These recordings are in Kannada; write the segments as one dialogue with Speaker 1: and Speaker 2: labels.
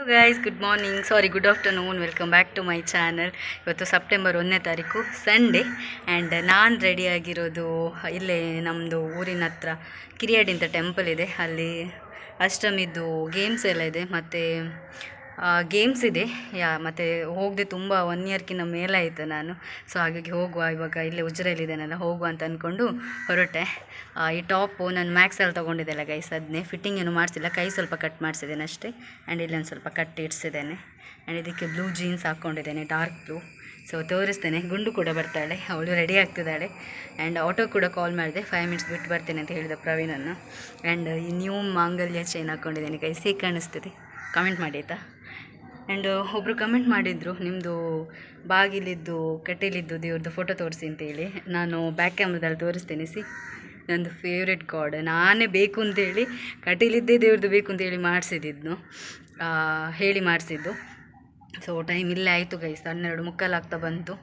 Speaker 1: Guys good morning sorry good afternoon welcome back to my channel ಇವತ್ತು ಸೆಪ್ಟೆಂಬರ್ ಒಂದನೇ ತಾರೀಕು ಸಂಡೇ ಆ್ಯಂಡ್ ನಾನು ರೆಡಿಯಾಗಿರೋದು ಇಲ್ಲೇ ನಮ್ಮದು ಊರಿನ ಹತ್ರ ಕಿರಿಯಾಡಿ ಅಂತ ಟೆಂಪಲ್ ಇದೆ. ಅಲ್ಲಿ ಅಷ್ಟಮಿದ್ದು ಗೇಮ್ಸ್ ಎಲ್ಲ ಇದೆ. ಮತ್ತು ಗೇಮ್ಸ್ ಇದೆ. ಯಾ, ಮತ್ತು ಹೋಗದೆ ತುಂಬ ಒನ್ ಇಯರ್ಕಿನ್ನ ಮೇಲೆ ಆಯಿತು ನಾನು. ಸೊ ಹಾಗಾಗಿ ಹೋಗುವ. ಇವಾಗ ಇಲ್ಲೇ ಉಜ್ರೆಯಲ್ಲಿದ್ದೇನಲ್ಲ ಹೋಗುವ ಅಂತ ಅಂದ್ಕೊಂಡು ಹೊರಟೆ. ಈ ಟಾಪು ನಾನು ಮ್ಯಾಕ್ಸಲ್ಲಿ ತೊಗೊಂಡಿದ್ದೆಲ್ಲ ಗೈಸ್ ಅದನ್ನೇ ಫಿಟ್ಟಿಂಗ್ ಏನು ಮಾಡಿಸಿಲ್ಲ. ಕೈ ಸ್ವಲ್ಪ ಕಟ್ ಮಾಡಿಸಿದ್ದೇನೆ ಅಷ್ಟೇ. ಆ್ಯಂಡ್ ಇಲ್ಲೊಂದು ಸ್ವಲ್ಪ ಕಟ್ ಇಡ್ಸಿದ್ದೇನೆ. ಆ್ಯಂಡ್ ಇದಕ್ಕೆ ಬ್ಲೂ ಜೀನ್ಸ್ ಹಾಕ್ಕೊಂಡಿದ್ದೇನೆ ಡಾರ್ಕ್ ಬ್ಲೂ ಸೊ ತೋರಿಸ್ತೇನೆ. ಗುಂಡು ಕೂಡ ಬರ್ತಾಳೆ. ಅವಳು ರೆಡಿ ಆಗ್ತಿದ್ದಾಳೆ. ಆ್ಯಂಡ್ ಆಟೋ ಕೂಡ ಕಾಲ್ ಮಾಡಿದೆ. ಫೈವ್ ಮಿನಿಟ್ಸ್ ಬಿಟ್ಟು ಬರ್ತೇನೆ ಅಂತ ಹೇಳಿದ ಪ್ರವೀಣನ್ನು. ಆ್ಯಂಡ್ ಈ ನ್ಯೂ ಮಾಂಗಲ್ಯ ಚೈನ್ ಹಾಕ್ಕೊಂಡಿದ್ದೇನೆ ಕೈ ಕಾಣಿಸ್ತಿದೆ? ಕಮೆಂಟ್ ಮಾಡಿ ಆಯಿತಾ? ಆ್ಯಂಡ್ ಒಬ್ಬರು ಕಮೆಂಟ್ ಮಾಡಿದರು ನಿಮ್ಮದು ಬಾಗಿಲಿದ್ದು, ಕಟ್ಟೆಲಿದ್ದು ದೇವ್ರದ್ದು ಫೋಟೋ ತೋರಿಸಿ ಅಂತೇಳಿ. ನಾನು ಬ್ಯಾಕ್ ಕ್ಯಾಮ್ರದಲ್ಲಿ ತೋರಿಸ್ತೇನೆ, ಸಿ. ನಂದು ಫೇವ್ರೆಟ್ ಗಾಡ್ ನಾನೇ ಬೇಕು ಅಂತೇಳಿ ಕಟೀಲಿದ್ದೇ ದೇವ್ರದ್ದು ಬೇಕು ಅಂತೇಳಿ ಮಾಡಿಸಿದ್ದು ಹೇಳಿ ಮಾಡಿಸಿದ್ದು. ಸೊ ಟೈಮ್ ಇಲ್ಲೇ ಆಯಿತು ಗೈಸ್ ಹನ್ನೆರಡು ಮುಕ್ಕಾಲಾಗ್ತಾ ಬಂತು.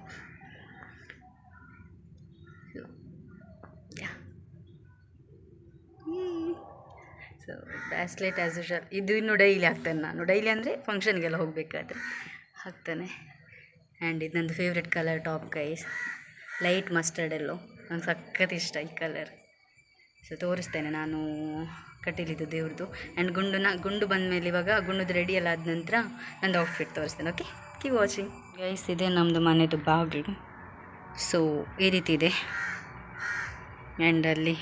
Speaker 1: ಬ್ಯಾಸ್ಲೆಟ್ ಆ್ಯಸ್ ಯೂಶಲ್ ಇದು ಇನ್ನು ಡೈಲಿ ಹಾಕ್ತೇನೆ ನಾನು. ಡೈಲಿ ಅಂದರೆ ಫಂಕ್ಷನ್ಗೆಲ್ಲ ಹೋಗಬೇಕಾದ್ರೆ ಹಾಕ್ತೇನೆ. ಆ್ಯಂಡ್ ಇದು ನಂದು favourite colour top guys light mustard yellow ನಂಗೆ ಸಖತ್ ಇಷ್ಟ ಈ ಕಲರ್ ಸೊ ತೋರಿಸ್ತೇನೆ ನಾನು ಕಟೀಲಿದ್ದು ದೇವ್ರದ್ದು ಆ್ಯಂಡ್ ಗುಂಡುನ, ಗುಂಡು ಬಂದ ಮೇಲೆ ಇವಾಗ ಗುಂಡುದು ರೆಡಿ ಎಲ್ಲ ಆದ ನಂತರ ನಂದು ಔಟ್ಫಿಟ್ ತೋರಿಸ್ತೇನೆ ಓಕೆ ಕಿ ವಾಚಿಂಗ್ ಗೈಸ್ ಇದೆ ನಮ್ಮದು ಮನೆಯದು ಬಾಗಿಲು. ಸೊ ಈ ರೀತಿ ಇದೆ. ಆ್ಯಂಡ್ ಅಲ್ಲಿ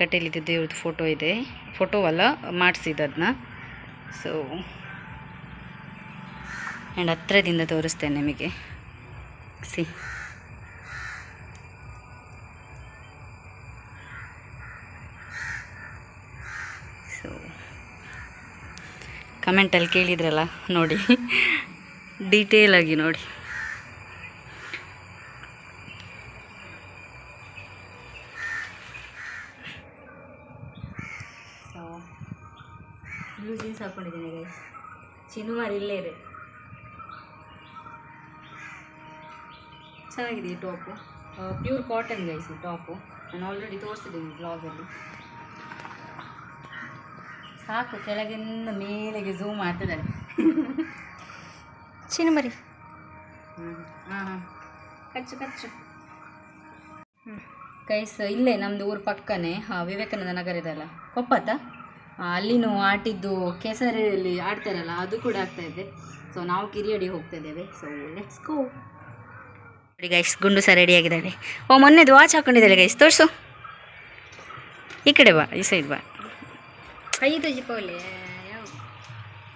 Speaker 1: ಕಟೀಲಿದ್ದು ದೇವ್ರದ್ದು ಫೋಟೋ ಇದೆ. ಫೋಟೋ ಅಲ್ಲ, ಮಾಡಿಸಿದ್ದು ಅದನ್ನ ಸೊ ಆ್ಯಂಡ್ ಹತ್ರದಿಂದ ತೋರಿಸ್ತೇನೆ ನಿಮಗೆ. ಸಿ ಸೊ ಕಮೆಂಟಲ್ಲಿ ಕೇಳಿದ್ರಲ್ಲ, ನೋಡಿ. ಡೀಟೇಲಾಗಿ ನೋಡಿ ಸೊ ಹಾಕ್ಕೊಂಡಿದ್ದೀನಿ ಗೈಸ್ ಚಿನುಮಾರ್ ಇಲ್ಲೇ ಇದೆ. ಚೆನ್ನಾಗಿದೆ ಈ ಟಾಪು ಪ್ಯೂರ್ ಕಾಟನ್ ಗೈಸ್ ಈ ಟಾಪು ನಾನು ಆಲ್ರೆಡಿ ತೋರಿಸಿದ್ದೀನಿ ಬ್ಲಾಗಲ್ಲಿ ಸಾಕು ಕೆಳಗಿಂದ ಮೇಲೆಗೆ ಝೂಮ್ ಮಾಡ್ತಿದ್ದಾಳೆ
Speaker 2: ಚಿನುಮರಿ
Speaker 1: ಹಾಂ ಖರ್ಚು ಖರ್ಚು ಕಚ್ಚು. ಕೈಸ್ ಇಲ್ಲೇ ನಮ್ಮದು ಊರು ಪಕ್ಕನೇ ಹಾಂ ವಿವೇಕಾನಂದ ನಗರ ಇದೆಲ್ಲ ಕೊಪ್ಪತ್ತ? ಅಲ್ಲಿನೂ ಆಟಿದ್ದು ಕೆಸರಲ್ಲಿ ಆಡ್ತಾರಲ್ಲ ಅದು ಕೂಡ ಆಗ್ತಾ ಇದೆ. ಸೊ ನಾವು ಕಿರಿಯಡಿ ಹೋಗ್ತಾ ಇದ್ದೇವೆ. ಸೊ ಲೆಟ್ಸ್ ಗೋ ನೋಡಿ ಗೈಸ್ ಗುಂಡು ಸಹ ರೆಡಿ ಆಗಿದ್ದಾಳೆ ಓ ಮೊನ್ನೆದು ವಾಚ್ ಹಾಕೊಂಡಿದ್ದಾಳೆ ಗೈಸ್ ತೋರಿಸು. ಈ ಕಡೆ ಬಾ ಈ ಸೈಡ್ ಬಾ.
Speaker 2: ಐದು ಜಿಪೋಲೆ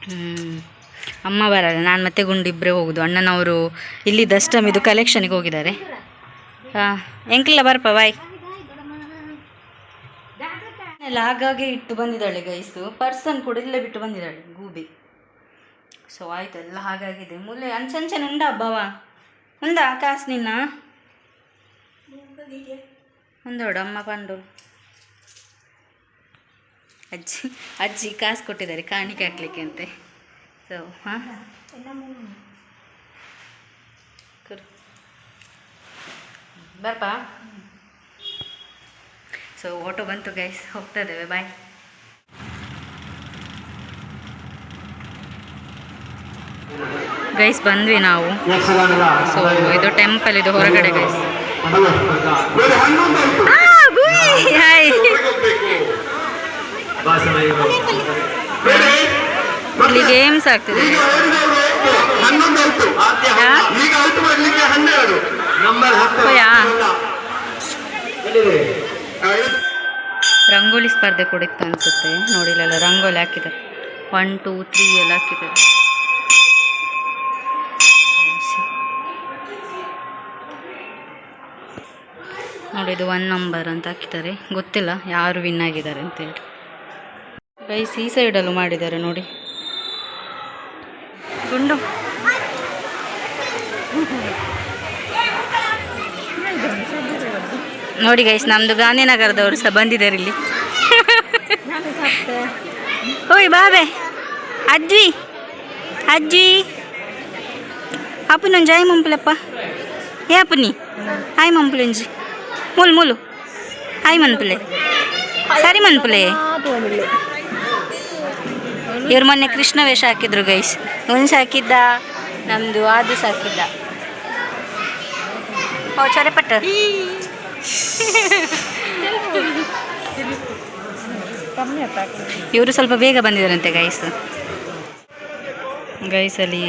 Speaker 1: ಹ್ಞೂ ಅಮ್ಮ ಬರಲ್ಲ ನಾನು ಮತ್ತೆ ಗುಂಡು ಇಬ್ಬರೇ ಹೋಗೋದು. ಅಣ್ಣನವರು ಇಲ್ಲಿ ದಷ್ಟಮ್ ಇದು ಕಲೆಕ್ಷನ್ಗೆ ಹೋಗಿದ್ದಾರೆ. ಹಾಂ ಎಂಕ್ಲ ಬರಪ್ಪ ಬಾಯ್ ಎಲ್ಲ ಆಗಾಗೆ ಇಟ್ಟು ಬಂದಿದ್ದಾಳೆ ಗೈಸು. ಪರ್ಸನ್ ಕೂಡ ಇಲ್ಲೇ ಬಿಟ್ಟು ಬಂದಿದ್ದಾಳೆ, ಗೂಬಿ. ಸೊ ಆಯ್ತು, ಎಲ್ಲ ಹಾಗಾಗಿದೆ. ಮುಲ್ಲೆ ಅಂಚಂಚೆ ಉಂಡ ಹಬ್ಬವ ಉಂಡಾ ಕಾಸು ನಿನ್ನ? ಒಂದೋಡು ಅಮ್ಮ ಪಂಡು. ಅಜ್ಜಿ ಅಜ್ಜಿ ಕಾಸು ಕೊಟ್ಟಿದ್ದಾರೆ ಕಾಣಿಕೆ ಹಾಕ್ಲಿಕ್ಕೆ ಅಂತೆ ಸೊ ಹಾಂ ಬರ್ಪ? ಸೊ ಆಟೋ ಬಂತು ಗೈಸ್ ಹೋಗ್ತಾ ಇದ್ದೇವೆ. ಬಾಯ್ ಗೈಸ್ ಬಂದ್ವಿ ನಾವು. ಸೊ ಇದು ಟೆಂಪಲ್ ಇದು ಹೊರಗಡೆ ಗೈಸ್ ಇಲ್ಲಿ ಗೇಮ್ಸ್ ಆಗ್ತಿದೆ.
Speaker 3: ನಂಬರ್
Speaker 1: ರಂಗೋಲಿ ಸ್ಪರ್ಧೆ ಕೂಡ ಇತ್ತು ಅನ್ಸುತ್ತೆ. ನೋಡಿಲ್ಲ ರಂಗೋಲಿ ಹಾಕಿದ್ದಾರೆ. ಒನ್ ಟೂ ತ್ರೀ ಎಲ್ಲ ಹಾಕಿದ್ದಾರೆ. ನೋಡಿ, ಇದು ಒನ್ ನಂಬರ್ ಅಂತ ಹಾಕಿದ್ದಾರೆ. ಗೊತ್ತಿಲ್ಲ ಯಾರು ವಿನ್ ಆಗಿದ್ದಾರೆ ಅಂತೇಳಿ ಬೈ ಈ ಸೈಡಲ್ಲೂ ಮಾಡಿದ್ದಾರೆ ನೋಡಿ. ಗುಂಡು. ನೋಡಿ ಗೈಸ್ ನಮ್ಮದು ಗಾಂಧಿನಗರದವರು ಸಹ ಬಂದಿದ್ದಾರೆ ಇಲ್ಲಿ. ಓಯ್, ಬಾಬೆ. ಅಜ್ಜಿ. ಅಜ್ಜಿ. ಅಪ್ಪನ ಜಾಯ್ ಮಂಪ್ಲಪ್ಪ. ಏ, ಅಪ್ಪನಿ. ಹಾಯ್ ಮಂಪುಲೆಂಜಿ. ಮುಲ್, ಮುಲು. ಹಾಯ್ ಮನ್ಪುಲೆ ಸರಿ ಮನ್ಪುಲೆ ಇವ್ರ ಮೊನ್ನೆ ಕೃಷ್ಣ ವೇಷ ಹಾಕಿದ್ರು ಗೈಸ್ ಹುಣ್ಸೆ ಹಾಕಿದ್ದ, ನಮ್ದು ಆದಿಸ್ ಹಾಕಿದ್ದ. ಓ ಚರೆಪಟ್ಟ ಇವರು ಸ್ವಲ್ಪ ಬೇಗ ಬಂದಿದ್ದಾರಂತೆ ಗೈಸ್ ಗೈಸಲ್ಲಿ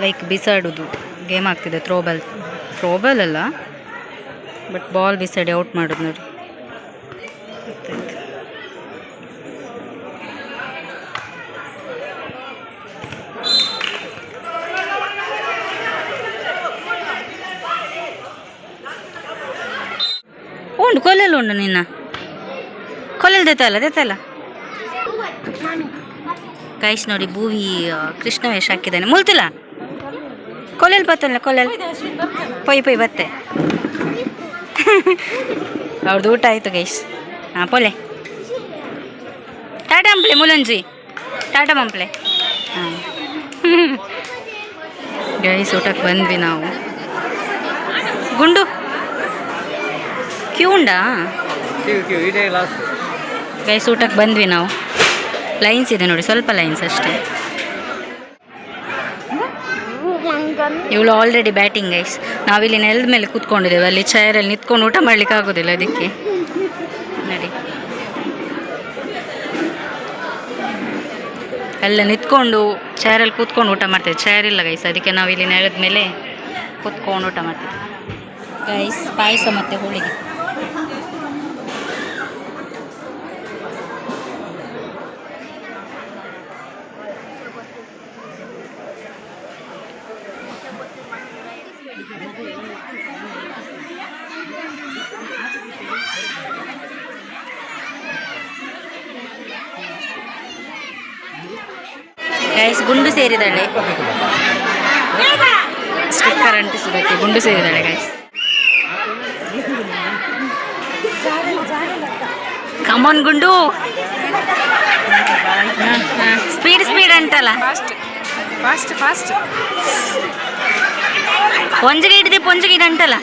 Speaker 1: ಲೈಕ್ ಬಿಸಾಡೋದು ಗೇಮ್ ಆಗ್ತಿದೆ ಥ್ರೋಬಾಲ್ ಥ್ರೋಬಾಲ್ ಅಲ್ಲ ಬಟ್ ಬಾಲ್ ಬಿಸಾಡಿ ಔಟ್ ಮಾಡೋದು ನೋಡಿ. ಉಂಡು ಕೊಲ್ಲೆಲ್ಲ ಉಂಡು ನಿನ್ನ ಕೊಲ್ಲೆಲ್ಲ ದೇತಲ್ಲ ದೇತಲ್ಲ ಗೈಸ್ ನೋಡಿ, ಭೂವಿ ಕೃಷ್ಣ ವೇಷ ಹಾಕಿದ್ದಾನೆ. ಮುಲ್ತಿಲ್ಲ ಕೊಲ್ಲೆಲ್ ಬತ್ತಲ್ಲ ಕೊಲ್ಲೆಲ್ ಪೊಯ್ ಪೊಯ್, ಬತ್ತೆ. ಅವ್ರದ್ದು ಊಟ ಆಯಿತು ಗೈಸ್ ಹಾಂ, ಪೊಲೆ. ಟಾಟಾ ಮಂಪ್ಲೆ ಮುಲಂಜಿ. ಟಾಟಾ ಮಂಪ್ಲೆ ಹಾಂ. ಗೈಸ್ ಊಟಕ್ಕೆ ಬಂದ್ವಿ ನಾವು. ಗುಂಡು. ಕ್ಯೂ ಉಂಡಾ ಗೈಸ್ ಊಟಕ್ಕೆ ಬಂದ್ವಿ ನಾವು. ಲೈನ್ಸ್ ಇದೆ ನೋಡಿ ಸ್ವಲ್ಪ ಲೈನ್ಸ್ ಅಷ್ಟೇ. ಇವಳು ಆಲ್ರೆಡಿ ಬ್ಯಾಟಿಂಗ್ ಗೈಸ್ ನಾವಿಲ್ಲಿ ನೆಲದ ಮೇಲೆ ಕೂತ್ಕೊಂಡಿದ್ದೇವೆ. ಅಲ್ಲಿ ಚೇರಲ್ಲಿ ನಿಂತ್ಕೊಂಡು ಊಟ ಮಾಡ್ಲಿಕ್ಕೆ ಆಗೋದಿಲ್ಲ ಅದಕ್ಕೆ. ನೋಡಿ. ಎಲ್ಲ ನಿಂತ್ಕೊಂಡು ಚೇರಲ್ಲಿ ಕೂತ್ಕೊಂಡು ಊಟ ಮಾಡ್ತೇವೆ. ಚೇರ್ ಇಲ್ಲ ಗೈಸ್ ಅದಕ್ಕೆ ನಾವಿಲ್ಲಿ ನೆಲದ ಮೇಲೆ ಕೂತ್ಕೊಂಡು ಊಟ ಮಾಡ್ತೀವಿ. ಗೈಸ್ ಪಾಯಸ ಮತ್ತು ಹೋಳಿಗೆ ಗೈಸ್ ಗುಂಡು ಸೇರಿದಾಳೆ ಸ್ಟಿಕ್ಕರ್ ಅಂಟಿಸೋದಕ್ಕೆ ಗುಂಡು ಸೇರಿದಾಳೆ guys come on Gundu speed speed ಅಂಟಲ್ಲ
Speaker 2: fast fast
Speaker 1: ಒಂಜಿಗೆ ಹಿಡಿದಿ ಪೊಂಜಿಗೆ ಹಿಡ್ ಅಂಟಲ್ಲ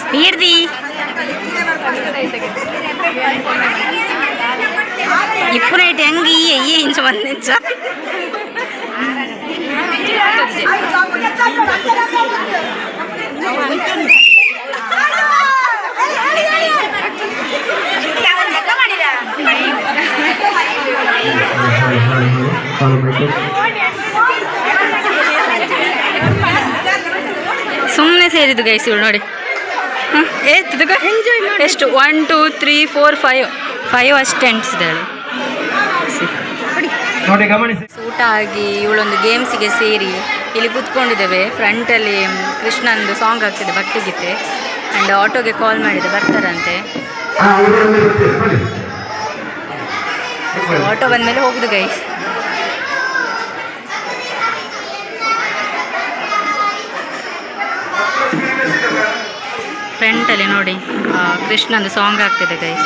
Speaker 1: ಸ್ಪೀಡ್ ದಿ ఇప్పుడు నైట్ ಹೆಂಗ್ ಈ ಈ ಇಂಚು ಒಂದು ಇಂಚು ಸುಮ್ಮನೆ ಸೇರಿದ್ದು ಗೈಸ್ ಇವಳು ನೋಡಿ. ಹ, ಎಂಜಾಯ್ ಮಾಡಿ. ಎಷ್ಟು? One two three four five five ಅಷ್ಟೇ ಅಂಟಿಸಿದಾಳೆ
Speaker 3: ನೋಡಿ ಗಮನಿಸಿ.
Speaker 1: ಆಗಿ ಇವಳೊಂದು ಗೇಮ್ಸಿಗೆ ಸೇರಿ ಇಲ್ಲಿ ಕೂತ್ಕೊಂಡಿದ್ದೇವೆ. ಫ್ರಂಟಲ್ಲಿ ಕೃಷ್ಣಂದು ಸಾಂಗ್ ಆಗ್ತಿದೆ ಭಕ್ತಿಗೀತೆ ಆ್ಯಂಡ್ ಆಟೋಗೆ ಕಾಲ್ ಮಾಡಿದೆ ಬರ್ತಾರಂತೆ. ಆಟೋ ಬಂದಮೇಲೆ ಹೋಗುದು ಗೈಸ್ ಫ್ರಂಟಲ್ಲಿ ನೋಡಿ ಕೃಷ್ಣಂದು ಸಾಂಗ್ ಆಗ್ತಿದೆ ಗೈಸ್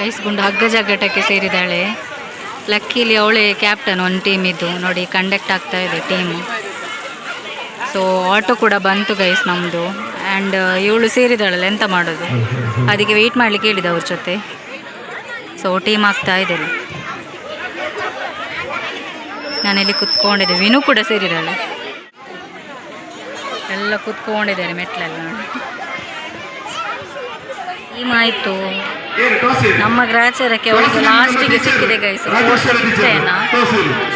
Speaker 1: ಗೈಸ್ ಗುಂಡು ಹಗ್ಗ ಜಗ್ಗಟಕ್ಕೆ ಸೇರಿದಾಳೆ ಲಕ್ಕಿಲಿ ಅವಳೇ ಕ್ಯಾಪ್ಟನ್ ಒಂದು ಟೀಮ್ ಇದ್ದು. ನೋಡಿ ಕಂಡಕ್ಟ್ ಆಗ್ತಾ ಇದೆ ಟೀಮು ಸೊ ಆಟೋ ಕೂಡ ಬಂತು ಗೈಸ್ ನಮ್ಮದು ಆ್ಯಂಡ್ ಇವಳು ಸೇರಿದಾಳಲ್ಲ ಎಂತ ಮಾಡೋದು? ಅದಕ್ಕೆ ವೆಯ್ಟ್ ಮಾಡಲಿಕ್ಕೆ ಹೇಳಿದ ಅವ್ರ ಜೊತೆ. ಸೊ ಟೀಮ್ ಆಗ್ತಾ ಇದೆ. ನಾನಿಲ್ಲಿ ಕುತ್ಕೊಂಡಿದ್ದೆ. ವಿನು ಕೂಡ ಸೇರಿದಾಳೆ ಎಲ್ಲ ಕುತ್ಕೊಂಡಿದ್ದಾರೆ ಮೆಟ್ಲೆಲ್ಲ ಟೀಮ್ ಆಯಿತು. ನಮ್ಮ ಗ್ರಾಚಾರಕ್ಕೆ ಅವಳಿಗೆ ಲಾಸ್ಟಿಗೆ ಸಿಕ್ಕಿದೆ ಗೈಸ್ ಇಷ್ಟೇನಾ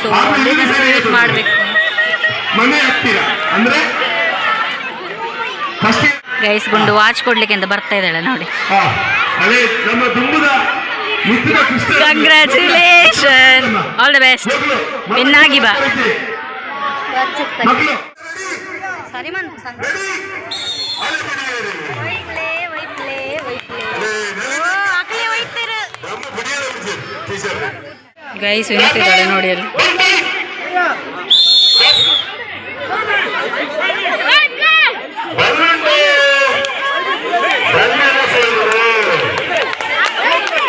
Speaker 1: ಸೊ ಅದೇ ತನಕ ವೇಟ್ ಮಾಡಬೇಕು. ಗೈಸ್ ಗುಂಡು ವಾಚ್ ಕೊಡ್ಲಿಕ್ಕೆ ಅಂತ ಬರ್ತಾ ಇದ್ದಾಳೆ ನೋಡಿ.
Speaker 3: ಹಾ. ನಮ್ಮ ದುಂಬುದ ಮಿತ್ರ
Speaker 1: Krishna congratulation
Speaker 3: all the
Speaker 1: best ಇನ್ನಾಗಿ ಬಾ. ಸರಿ ಮನ್
Speaker 3: ರೆಡಿ? ಅಲ್ಲಿ ಬಿಡಿ.
Speaker 1: ಗೈಸ್ ನಿಂತಿದ್ದಾಳೆ ನೋಡಿ ಅಲ್ಲಿ.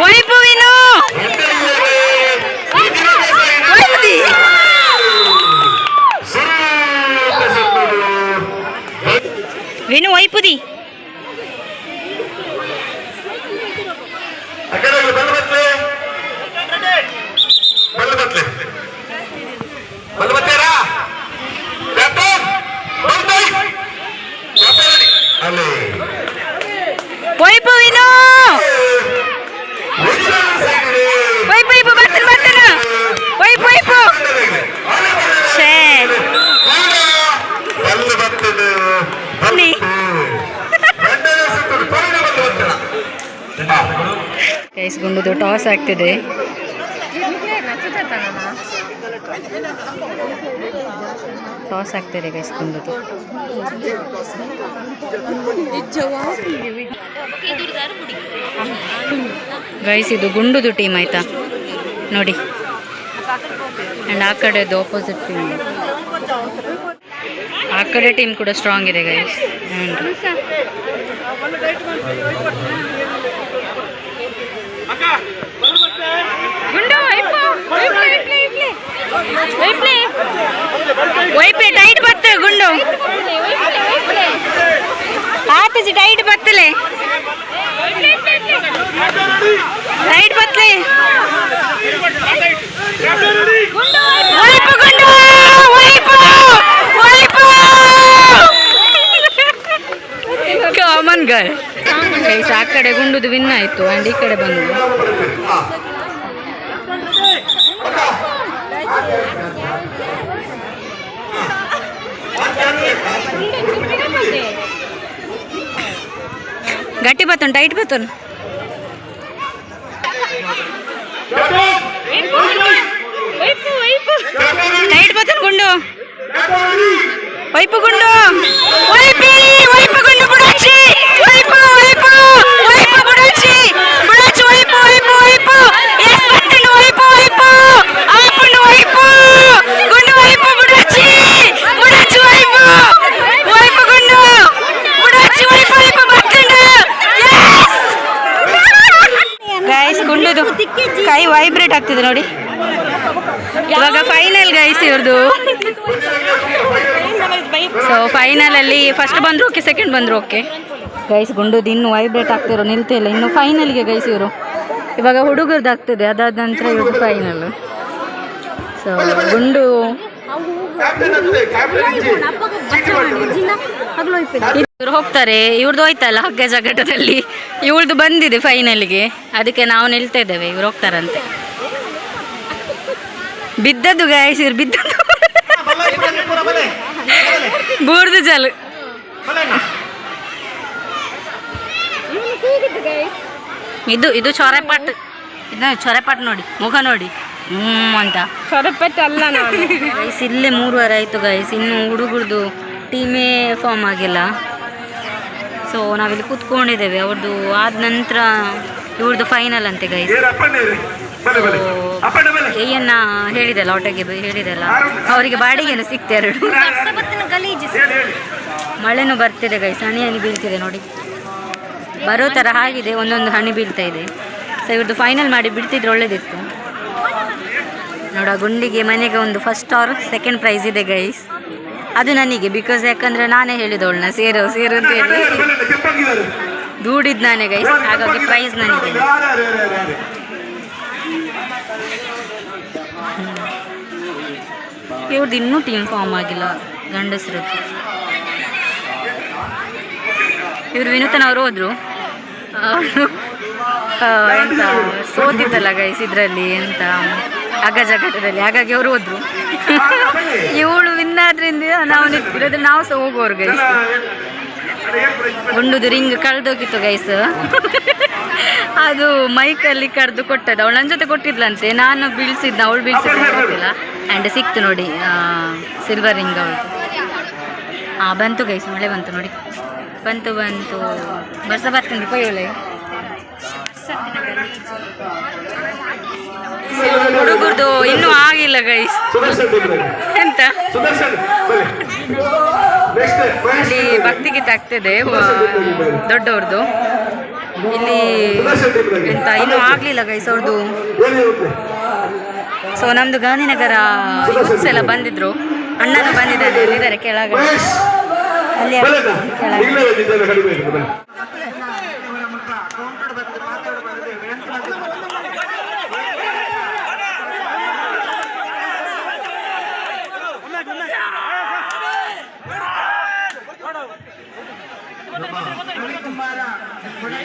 Speaker 1: ವೈಪು ವಿನು ವೈಪುದಿ. ವಿನು ವೈಪುದಿ
Speaker 3: ಅಲ್ಲೇ
Speaker 1: ವೈಪು ವಿನು ವೈಪು ವೈಪು ಬರ್ತಾನೆ ಬರ್ತಾನೆ ವೈಪು ವೈಪು ಶೇ
Speaker 3: ಬಲ್ಲು ಬರ್ತದೆ
Speaker 1: ಬನ್ನಿ.
Speaker 3: ಗಂಡನ ಸುತ್ತಲು ತೊಳೆದು ಬಲ್ಲು ಬರ್ತದ
Speaker 1: ಗೈಸ್ ಗುಂಡುದು ಟಾಸ್ ಆಗ್ತಿದೆ. ಟಾಸ್ ಆಗ್ತಿದೆ ಗೈಸ್ ಗುಂಡುದು. ಗೈಸ್ ಇದು ಗುಂಡುದು ಟೀಮ್ ಆಯ್ತಾ? ನೋಡಿ. ಆ್ಯಂಡ್ ಆ ಕಡೆದು ಆಪೋಸಿಟ್ ಟೀಮ್ ಆ ಕಡೆ ಟೀಮ್ ಕೂಡ ಸ್ಟ್ರಾಂಗ್ ಇದೆ ಗೈಸ್ ಗುಂಡು ವೈಪ್ಲೆ, ಟೈಟ್ ಬತ್ತ ಗುಂಡು. ಆತಜಿ, ಟೈಟ್ ಬತ್ತಲೆ. ಟೈಟ್ ಬತ್ತಲೆ. ಕಾಮನ್ ಗರ್ಲ್ ಗೈಸ್ ಆ ಕಡೆ ಗುಂಡುದು ವಿನ್ ಆಯ್ತು ಆ್ಯಂಡ್ ಈ ಕಡೆ ಬಂದು. గట్టి పత్తం టైట్ పోతుంది టైట్ పత్తం గుండు. వైపు గుండు. వైపు వైపు గుండు వైపు వైపు వైపు పొడొచ్చి ಫೈನಲಲ್ಲಿ ಫಸ್ಟ್ ಬಂದ್ರು ಓಕೆ ಸೆಕೆಂಡ್ ಬಂದ್ರು ಓಕೆ ಗೈಸ್ ಗುಂಡುದು ಇನ್ನು ವೈಬ್ರೇಟ್ ಆಗ್ತಿರೋ ನಿಲ್ತಿಲ್ಲ ಇನ್ನು ಫೈನಲ್ಗೆ ಗೈಸ್ ಇವರು. ಇವಾಗ ಹುಡುಗರದ್ದು ಆಗ್ತದೆ ಅದಾದ ನಂತರ ಇವರು ಫೈನಲ್ ಸೊ ಗುಂಡು ಇವ್ರು ಹೋಗ್ತಾರೆ ಇವ್ರದ್ದು ಹೋಯ್ತಲ್ಲ ಹಗ್ಗ ಜಗಟದಲ್ಲಿ. ಇವ್ರದ್ದು ಬಂದಿದೆ ಫೈನಲ್ಗೆ ಅದಕ್ಕೆ ನಾವು ನಿಲ್ತಾ ಇದ್ದೇವೆ ಇವ್ರು ಹೋಗ್ತಾರಂತೆ. ಬಿದ್ದದ್ದು ಗಾಯಸ್ ಇವ್ರು ಬಿದ್ದದ್ದು. ಬೂರ್ದು ಜಲ್. ಇದು ಇದು ಚೊರೆಪಟ್. ಇದು ಚೊರೆಪಟ್ ನೋಡಿ ಮುಖ ನೋಡಿ. ಹ್ಮ್ ಅಂತ.
Speaker 2: ಸೊರಪೆಟ್ಟು ಅಲ್ಲ
Speaker 1: ಗೈಸ್ ಇಲ್ಲೇ ಮೂರುವರೆ ಆಯ್ತು ಗೈಸ್ ಇನ್ನು ಹುಡುಗರದು ಟೀಮೇ ಫಾರ್ಮ್ ಆಗಿಲ್ಲ. ಸೊ ನಾವಿಲ್ಲಿ ಕೂತ್ಕೊಂಡಿದ್ದೇವೆ. ಅವ್ರದ್ದು ಆದ ನಂತರ ಇವ್ರದ್ದು ಫೈನಲ್ ಅಂತೆ ಗೈಸ್
Speaker 3: ಬಲೆ ಬಲೆ ಅಪ್ಪಣ್ಣ ಬಲೆ
Speaker 1: ಏಯನ್ನ ಹೇಳಿದಲ್ಲ ಒಟ್ಟಿಗೆ ಹೇಳಿದಲ್ಲ. ಅವರಿಗೆ ಬಾಡಿಗೆನು ಸಿಕ್ತೆ ಎರಡು. ಮಳೆನೂ ಬರ್ತಿದೆ ಗೈಸ್ ಹನಿ ಹನಿ ಬೀಳ್ತಿದೆ ನೋಡಿ. ಬರೋ ಥರ ಆಗಿದೆ. ಒಂದೊಂದು ಹನಿ ಬೀಳ್ತಾ ಇದೆ. ಸೊ ಇವ್ರದ್ದು ಫೈನಲ್ ಮಾಡಿ ಬಿಡ್ತಿದ್ರೆ ಒಳ್ಳೇದಿತ್ತು. ನೋಡ ಗುಂಡಿಗೆ ಮನೆಗೆ ಒಂದು ಫಸ್ಟ್ ಆರ್ ಸೆಕೆಂಡ್ ಪ್ರೈಸ್ ಇದೆ ಗೈಸ್ ಅದು ನನಗೆ ಬಿಕಾಸ್ ಯಾಕಂದ್ರೆ ನಾನೇ ಹೇಳಿದವಳನ್ನ ಸೇರು ಸೇರು ಅಂತ ಹೇಳಿ. ದೂಡಿದ್ದು ನಾನೇ ಗೈಸ್ ಹಾಗಾಗಿ ಪ್ರೈಸ್ ನನಗೆ. ಇವ್ರದ್ದು ಇನ್ನೂ ಟೀಮ್ ಫಾರ್ಮ್ ಆಗಿಲ್ಲ ಗಂಡಸರು ಇವರು ವಿನೂತನ ಅವರು ಹೋದ್ರು. ಅವರು ಎಂತ ಸೋತಿದ್ದಲ್ಲ ಗೈಸ್ ಇದರಲ್ಲಿ ಎಂತ ಅಗ ಜಗಟದಲ್ಲಿ ಹಾಗಾಗಿ ಅವರು ಹೋದ್ರು. ಇವಳು ವಿನ್ ಆದ್ರಿಂದ ನಾವು ನಿಂತಿರೋದು ನಾವು ಸಹ ಹೋಗೋರು ಗೈಸ್ ಗುಂಡುದು ರಿಂಗ್ ಕಳೆದೋಗಿತ್ತು ಗೈಸ್ ಅದು ಮೈಕಲ್ಲಿ ಕರೆದು ಕೊಟ್ಟದ್ದು. ಅವಳು ನನ್ನ ಜೊತೆ ಕೊಟ್ಟಿದ್ಲಂತೆ. ನಾನು ಬೀಳ್ಸಿದ್ನ ಅವಳು ಬೀಳ್ಸಿದ್ದ ಗೊತ್ತಿಲ್ಲ. ಆ್ಯಂಡ್ ಸಿಕ್ತು ನೋಡಿ ಸಿಲ್ವರ್ ರಿಂಗ್ ಅವಳು ಹಾಂ ಬಂತು ಗೈಸ್ ಮಳೆ ಬಂತು ನೋಡಿ. ಬಂತು ಬಂತು. ಬರ್ಸ ಬರ್ತೀನಿ ಪೊಯ್ಯೊಳೆ ಹುಡುಗರ್ದು ಇನ್ನೂ ಆಗಿಲ್ಲ ಗೈಸ್ ಎಂತ? ಇಲ್ಲಿ ಭಕ್ತಿ ಗೀತೆ ಆಗ್ತದೆ ದೊಡ್ಡವ್ರದ್ದು ಇಲ್ಲಿ ಎಂತ ಇನ್ನೂ ಆಗ್ಲಿಲ್ಲ ಗೈಸ್ ಅವ್ರದ್ದು ಸೊ ನಮ್ದು ಗಾಂಧಿನಗರ ಯೂತ್ಸ್ ಎಲ್ಲ ಬಂದಿದ್ರು. ಅಣ್ಣನ ಬಂದಿದ್ದಾನೆ ಇದ್ದಾರೆ ಕೆಳಗೆ
Speaker 3: ಮಹೇಶ್
Speaker 1: ಅಲ್ಲಿ
Speaker 3: ಬಲ್ಲಣ್ಣ
Speaker 1: ಕೆಳಗೆ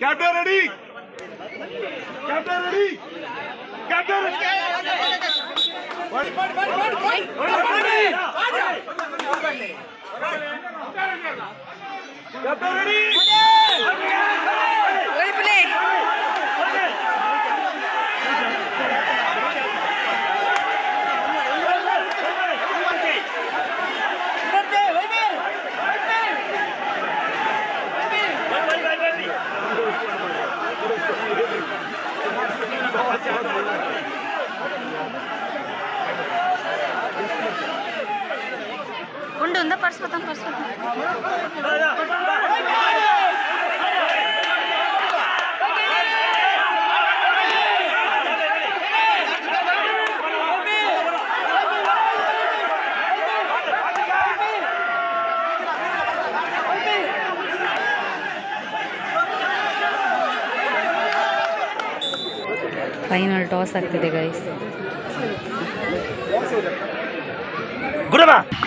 Speaker 3: captain ready captain
Speaker 4: ready captain
Speaker 3: ready ready captain ready captain ready
Speaker 1: ఉండు ఉందా పర్సిపోతాం పర్సిపోతాం ಫೈನಲ್ ಟಾಸ್ ಆಗ್ತಿದೆ ಗೈಸ್
Speaker 3: ಪಕ್ಕದಗಳಿಗೆ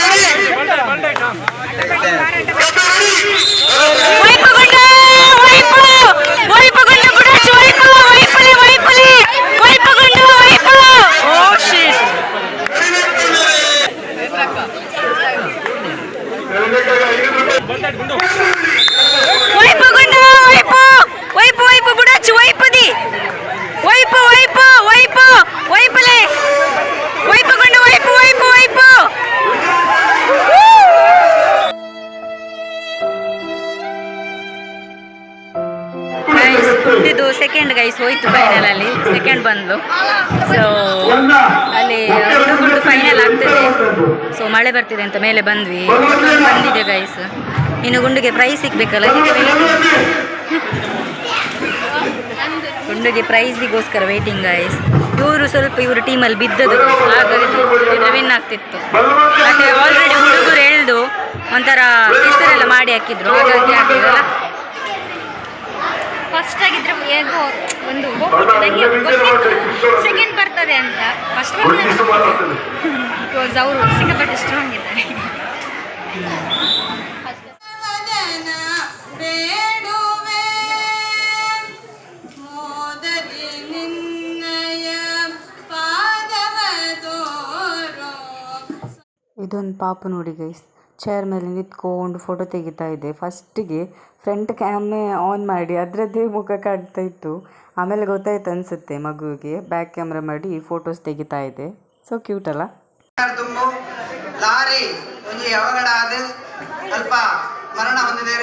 Speaker 1: ಸೊ ಮಳೆ ಬರ್ತಿದೆ ಅಂತ ಮೇಲೆ ಬಂದ್ವಿ. ಬಂದಿದೆ ಗೈಸ್ ಇನ್ನು ಗುಂಡಿಗೆ ಪ್ರೈಸ್ ಸಿಗ್ಬೇಕಲ್ಲ? ಗುಂಡಿಗೆ ಪ್ರೈಸಿಗೋಸ್ಕರ ವೇಟಿಂಗ್ ಗೈಸ್ ಇವರು ಸ್ವಲ್ಪ ಇವರು ಟೀಮಲ್ಲಿ ಬಿದ್ದದು ವಿನ್ ಆಗ್ತಿತ್ತು. ಮತ್ತೆ ಆಲ್ರೆಡಿ ಹುಡುಗರು ಎಳ್ದು ಒಂಥರ ಹೆಸರೆಲ್ಲ ಮಾಡಿ ಹಾಕಿದ್ರು. ಹಾಗಾಗಿ ಆಗಿರಲ್ಲ
Speaker 5: ಫಸ್ಟ್ ಆಗಿದ್ರೆ ಹೇಗೋ ಒಂದು ಹೋಗ್ಬಿಟ್ಟು ನನಗೆ ಗೊತ್ತಿತ್ತು ಸೆಕೆಂಡ್ ಬರ್ತದೆ ಅಂತ. ಫಸ್ಟ್ ಬಿಕಾಸ್ ಅವರು ಸಿಕ್ಕಾಪಟ್ಟೆ ಸ್ಟ್ರಾಂಗ್ ಇದ್ದಾರೆ.
Speaker 1: ಇದೊಂದು ಪಾಪು ನೋಡಿ ಗೈಸ್. ಚೇರ್ ಮೇಲೆ ನಿಂತ್ಕೊಂಡು ಫೋಟೋ ತೆಗಿತಾ ಇದ್ದೆ. ಫಸ್ಟಿಗೆ ಫ್ರಂಟ್ ಕ್ಯಾಮೆ ಆನ್ ಮಾಡಿ, ಅದರದ್ದೇ ಮುಖ ಕಾಡ್ತಾ ಇತ್ತು. ಆಮೇಲೆ ಗೊತ್ತಾಯ್ತು ಅನಿಸುತ್ತೆ ಮಗುವಿಗೆ. ಬ್ಯಾಕ್ ಕ್ಯಾಮ್ರಾ ಮಾಡಿ ಫೋಟೋಸ್ ತೆಗಿತಾ ಇದೆ ಸೊ ಕ್ಯೂಟ್ ಅಲ್ಲ?
Speaker 4: ಲಾರಿ ಆದ್ ಅಲ್ಪ ಮರಣ ಹೊಂದಿದೆ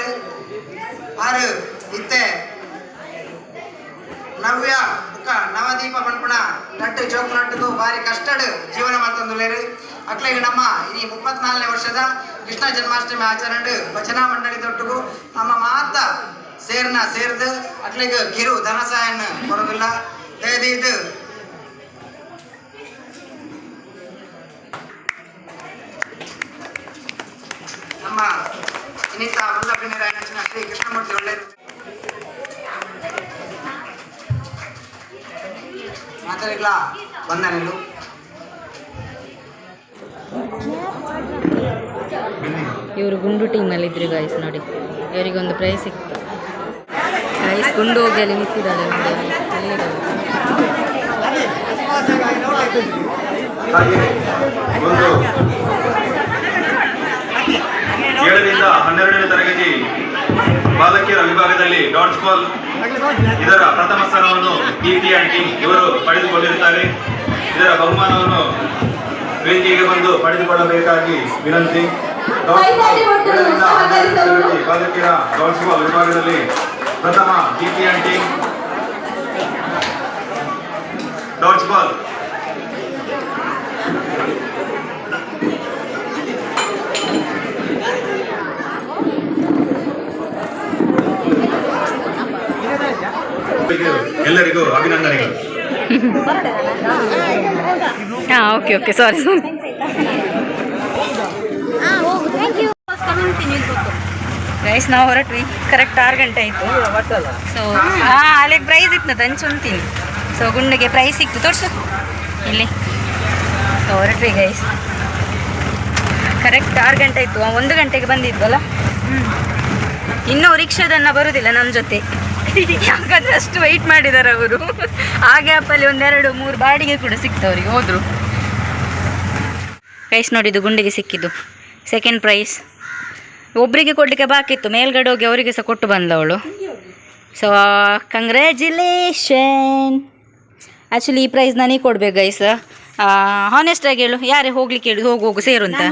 Speaker 4: ಆರು ಇತ್ತೆ. ನವ್ಯ ಬುಕ್ಕ ನವದೀಪ ಪಂಪಣ ನಟ್ಟು ಜೋಕು ನಟ್ಟದು ಭಾರಿ ಕಷ್ಟಡ್ ಜೀವನ ಮಾಡ್ತಂದುಲೇರು ಅಕ್ಲೆಗೆ ನಮ್ಮ ಈ ಮುಪ್ಪತ್ನಾಲ್ಕನೇ ವರ್ಷದ ಕೃಷ್ಣ ಜನ್ಮಾಷ್ಟಮಿ ಆಚರಣೆ ವಚನ ಮಂಡಳಿ ದೊಟ್ಟುಗು ನಮ್ಮ ಮಾತ ಸೇರ್ನ ಸೇರ್ದು ಅಟ್ಲಿಗೆ ಕಿರು ಧನ ಸಹಾಯನ ಕೊಡೋದಿಲ್ಲ ಇದು ನಮ್ಮ ಇನ್ನಿತ ವಲ್ಲಭ ನಾರಾಯಣ ಶ್ರೀ ಕೃಷ್ಣಮೂರ್ತಿ ಒಳ್ಳೆಯದು ಮಾತಾಡಿಲ್ಲ ವಂದನೆಗಳು
Speaker 1: ಇವರು ಗುಂಡು ಟೀಮಲ್ಲಿ ಇದ್ರು ಗಾಯ್ಸ್ ನೋಡಿ. ಇವರಿಗೊಂದು ಪ್ರೈಸ್ ಸಿಕ್ತು. ಗಾಯ್ಸ್ ಗುಂಡು ಹೋಗಿ ಅಲ್ಲಿ
Speaker 3: ಒಂದು ಏಳರಿಂದ ಹನ್ನೆರಡನೇ ತರಗತಿ ಬಾಲಕಿಯರ ವಿಭಾಗದಲ್ಲಿ ಡಾಟ್ಸ್ ಬಾಲ್ ಇದರ ಪ್ರಥಮ ಸ್ಥಾನವನ್ನು ಕೀರ್ತಿ ಆಂಟಿ ಇವರು ಪಡೆದುಕೊಂಡಿರುತ್ತಾರೆ. ಇದರ ಬಹುಮಾನವನ್ನು ವೇದಿಕೆಗೆ ಬಂದು ಪಡೆದುಕೊಳ್ಳಬೇಕಾಗಿ ವಿನಂತಿ. ಡಾಟ್ಸ್ ಬಾಲ್ ಏಳರಿಂದ ಹನ್ನೆರಡನೇ ತರಗತಿ ಬಾಲಕಿಯರ ಡಾಟ್ಸ್ ಬಾಲ್ ವಿಭಾಗದಲ್ಲಿ ಪ್ರಥಮ ಕೀರ್ತಿ ಆಂಟಿ ಡಾಟ್ಸ್ ಬಾಲ್. ಎಲ್ಲರಿಗೂ ಅಭಿನಂದನೆಗಳು.
Speaker 1: ಹಾಂ okay okay sorry sorry guys ನಾವು ಹೊರಟ್ವಿ. ಕರೆಕ್ಟ್ ಆರು ಗಂಟೆ ಆಯಿತು. ಸೊ ಹಾಂ ಅಲ್ಲಿಗೆ ಪ್ರೈಸ್ ಇತ್ತು. ತಂಚು ಅಂತೀನಿ ಸೊ ಗುಂಡಿಗೆ ಪ್ರೈಸ್ ಸಿಕ್ತು. ತೋರಿಸು. ಇಲ್ಲಿ. ಸೊ ಹೊರಟ್ವಿ ಗೈಸ್ ಕರೆಕ್ಟ್ ಆರು ಗಂಟೆ ಇತ್ತು ಒಂದು ಗಂಟೆಗೆ ಬಂದಿದ್ವಲ್ಲ? ಇನ್ನೂ ರಿಕ್ಷಾದನ್ನು ಬರೋದಿಲ್ಲ ನಮ್ಮ ಜೊತೆ. ಯಾಕಂದ್ರೆ ಅಷ್ಟು ವೆಯ್ಟ್ ಮಾಡಿದ್ದಾರೆ ಅವರು. ಆ ಗ್ಯಾಪಲ್ಲಿ ಒಂದೆರಡು ಮೂರು ಬಾಡಿಗೆ ಕೂಡ ಸಿಕ್ತು ಅವರಿಗೆ. ಹೋದರು. ಪ್ರೈಸ್ ನೋಡಿದ್ದು ಗುಂಡಿಗೆ ಸಿಕ್ಕಿದ್ದು. ಸೆಕೆಂಡ್ ಪ್ರೈಸ್ ಒಬ್ಬರಿಗೆ ಕೊಡಲಿಕ್ಕೆ ಬಾಕಿ ಇತ್ತು. ಮೇಲ್ಗಡೆ ಹೋಗಿ ಅವರಿಗೆ ಸಹ ಕೊಟ್ಟು ಬಂದವಳು. ಸೊ ಕಂಗ್ರ್ಯಾಚುಲೇಷನ್ ಆ್ಯಕ್ಚುಲಿ ಈ ಪ್ರೈಸ್ ನನಗೆ ಕೊಡ್ಬೇಕು ಗೈಸ್ ಹಾನೆಸ್ಟಾಗಿ ಹೇಳು ಯಾರೇ ಹೋಗ್ಲಿಕ್ಕೆ ಹೇಳು ಹೋಗು ಹೋಗು ಸೇರು ಅಂತ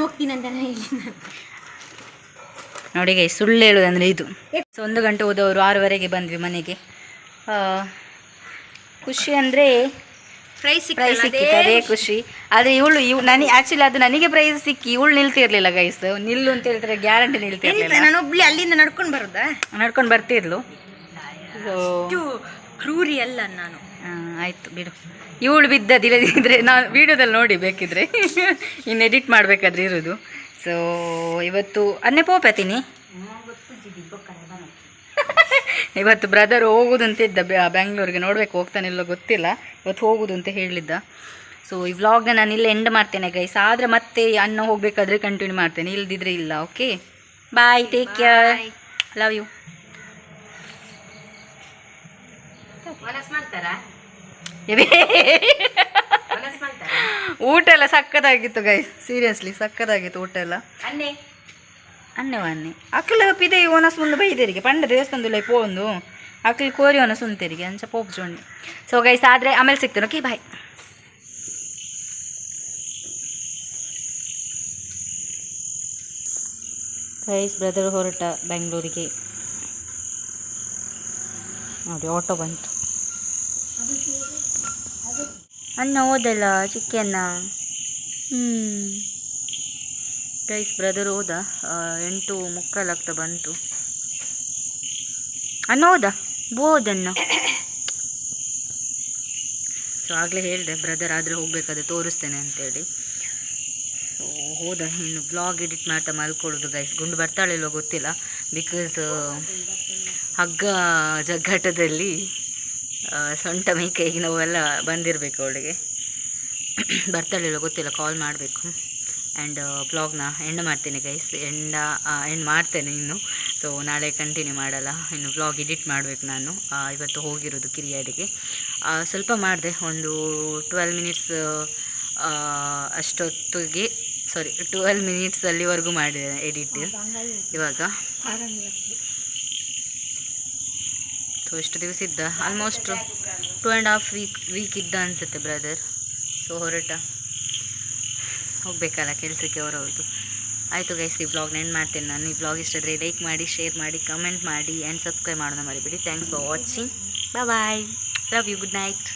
Speaker 1: ನೋಡಿ ಗೈಸ್ ಸುಳ್ಳು ಹೇಳುದಂದ್ರೆ ಇದು. ಸೊ ಒಂದು ಗಂಟೆ ಹೋದವರು ಆರೂವರೆಗೆ ಬಂದ್ವಿ ಮನೆಗೆ. ಖುಷಿ ಅಂದರೆ
Speaker 5: ಪ್ರೈಸ್
Speaker 1: ಪ್ರೈಸ್ ಸಿಕ್ಕಿತ್ತು ಅದೇ ಖುಷಿ. ಆದ್ರೆ ಇವಳು ಇವ್ ನನಗೆ ಆ್ಯಕ್ಚುಲಿ ಅದು ನನಗೆ ಪ್ರೈಸ್ ಸಿಕ್ಕಿ ಇವಳು ನಿಲ್ತಿರ್ಲಿಲ್ಲ ಗೈಸ್ ನಿಲ್ಲು ಅಂತ ಹೇಳ್ತಾರೆ ಗ್ಯಾರಂಟಿ ನಿಲ್ತಿರ್ಲಿಲ್ಲ.
Speaker 5: ನಾನು ಒಬ್ಳಿ ಅಲ್ಲಿಂದ ನಡ್ಕೊಂಡು ಬರುದಾ?
Speaker 1: ನಡ್ಕೊಂಡು ಬರ್ತಿದ್ಲು.
Speaker 5: ಕ್ರೂರಿ ಅಲ್ಲ ನಾನು.
Speaker 1: ಆಯ್ತು ಬಿಡು. ಇವಳು ಬಿದ್ದದ್ದು ಇಲ್ಲದಿದ್ದರೆ ನಾನು ವಿಡಿಯೋದಲ್ಲಿ ನೋಡಿ ಬೇಕಿದ್ರೆ. ಇನ್ನು ಎಡಿಟ್ ಮಾಡಬೇಕಾದ್ರೆ ಇರೋದು. ಸೊ ಇವತ್ತು ಅನ್ನೇ ಪೋಪತೀನಿ ಇವತ್ತು ಬ್ರದರ್ ಹೋಗುದು ಅಂತ ಇದ್ದ ಬ್ಯಾ- ಬ್ಯಾಂಗ್ಳೂರಿಗೆ. ನೋಡ್ಬೇಕು ಇಲ್ಲ ಗೊತ್ತಿಲ್ಲ. ಇವತ್ತು ಹೋಗುದು ಅಂತ ಹೇಳಿದ್ದ. ಸೊ ಈ ವ್ಲಾಗ್ನ ನಾನು ಇಲ್ಲೇ ಎಂಡ್ ಮಾಡ್ತೇನೆ ಗೈಸ್ ಆದರೆ ಮತ್ತೆ ಅನ್ನ ಹೋಗಬೇಕಾದ್ರೆ ಕಂಟಿನ್ಯೂ ಮಾಡ್ತೇನೆ. ಇಲ್ದಿದ್ರೆ ಇಲ್ಲ okay bye take care love you ಊಟ ಎಲ್ಲ ಸಕ್ಕದಾಗಿತ್ತು ಗೈಸ್ ಸೀರಿಯಸ್ಲಿ ಸಕ್ಕತ್ತಾಗಿತ್ತು ಊಟ ಎಲ್ಲ.
Speaker 5: ಅನ್ನೆ
Speaker 1: ಅನ್ನೆ ಅಕ್ಕಲ ಪಿದೆ ಓನಸ್ ಮುಂದೆ ಬೈದರಿಗೆ ಪಂಡ ದೇವಸ್ಥಾನದಲ್ಲಿ ಪೋಂದು ಅಕ್ಕಲ್ ಕೋರಿ ಓನಸ್ ತೆರಿಗೆ ಅಂಚ ಪೋಪ್ ಜೋಂಡಿ ಸೊ ಗೈಸ್ ಆದರೆ ಆಮೇಲೆ ಸಿಗ್ತೀನಿ ಓಕೆ ಬಾಯ್ ಗೈಸ್ ಬ್ರದರ್ ಹೊರಟ ಬೆಂಗಳೂರಿಗೆ ನೋಡಿ ಆಟೋ ಬಂತು. ಅನ್ನ ಹೋದಲ್ಲ ಚಿಕ್ಕನ್ನ ಹ್ಞೂ ಗೈಸ್ ಬ್ರದರ್ ಹೋದ ಎಂಟು ಮುಕ್ಕಾಲಾಗ್ತಾ ಬಂತು. ಅನ್ನ ಹೋದ ಬೋದನ್ನ ಸೊ ಆಗಲೇ ಹೇಳಿದೆ ಬ್ರದರ್ ಆದರೆ ಹೋಗಬೇಕಾದ್ರೆ ತೋರಿಸ್ತೇನೆ ಅಂತೇಳಿ. ಸೊ ಹೋದ ಇನ್ನು ಬ್ಲಾಗ್ ಎಡಿಟ್ ಮಾಡ್ತಾ ಮಲ್ಕೊಳ್ಳೋದು ಗೈಸ್ ಗುಂಡು ಬರ್ತಾಳಿಲ್ವ ಗೊತ್ತಿಲ್ಲ. ಬಿಕಾಸ್ ಹಗ್ಗ ಜಗ್ಗಾಟದಲ್ಲಿ ಸೊಂಟ ಮೈ ಕೈಗೆ ನೋವೆಲ್ಲ ಬಂದಿರಬೇಕು ಅವಳಿಗೆ. ಬರ್ತಾಳಿಲ್ವ ಗೊತ್ತಿಲ್ಲ ಕಾಲ್ ಮಾಡಬೇಕು. ಆ್ಯಂಡ್ ಬ್ಲಾಗ್ನ ಎಂಡ್ ಮಾಡ್ತೇನೆ ಗೈಸ್ ಎಂಡ ಎಂಡ್ ಮಾಡ್ತೇನೆ ಇನ್ನು. ಸೊ ನಾಳೆ ಕಂಟಿನ್ಯೂ ಮಾಡಲ್ಲ. ಇನ್ನು ಬ್ಲಾಗ್ ಎಡಿಟ್ ಮಾಡಬೇಕು ನಾನು. ಇವತ್ತು ಹೋಗಿರೋದು ಕಿರಿಯಾಡಿಗೆ. ಸ್ವಲ್ಪ ಮಾಡಿದೆ. ಒಂದು ಟ್ವೆಲ್ ಮಿನಿಟ್ಸ್ ಅಷ್ಟೊತ್ತಿಗೆ ಸಾರಿ ಟ್ವೆಲ್ ಮಿನಿಟ್ಸ್ ಅಲ್ಲಿವರೆಗೂ ಮಾಡಿದೆ ಎಡಿಟ್ ಇವಾಗ. ಸೊ ಎಷ್ಟು ದಿವಸ ಇದ್ದ. Almost two and half week week ಇದ್ದ ಅನಿಸುತ್ತೆ ಬ್ರದರ್ ಸೊ ಹೊರಟ. ಹೋಗಬೇಕಲ್ಲ ಕೆಲಸಕ್ಕೆ ಅವರವ್ರದ್ದು ಆಯಿತು ಗೈಸ್ ಈ ಬ್ಲಾಗ್ನ ಎಂಡ್ ಮಾಡ್ತೇನೆ ನಾನು. ಈ ಬ್ಲಾಗ್ ಇಷ್ಟ ಆದರೆ ಲೈಕ್ ಮಾಡಿ ಶೇರ್ ಮಾಡಿ ಕಮೆಂಟ್ ಮಾಡಿ ಆ್ಯಂಡ್ ಸಬ್ಸ್ಕ್ರೈಬ್ ಮಾಡೋಣ ಮರಿಬೇಡಿ. Thanks for watching bye bye love you good night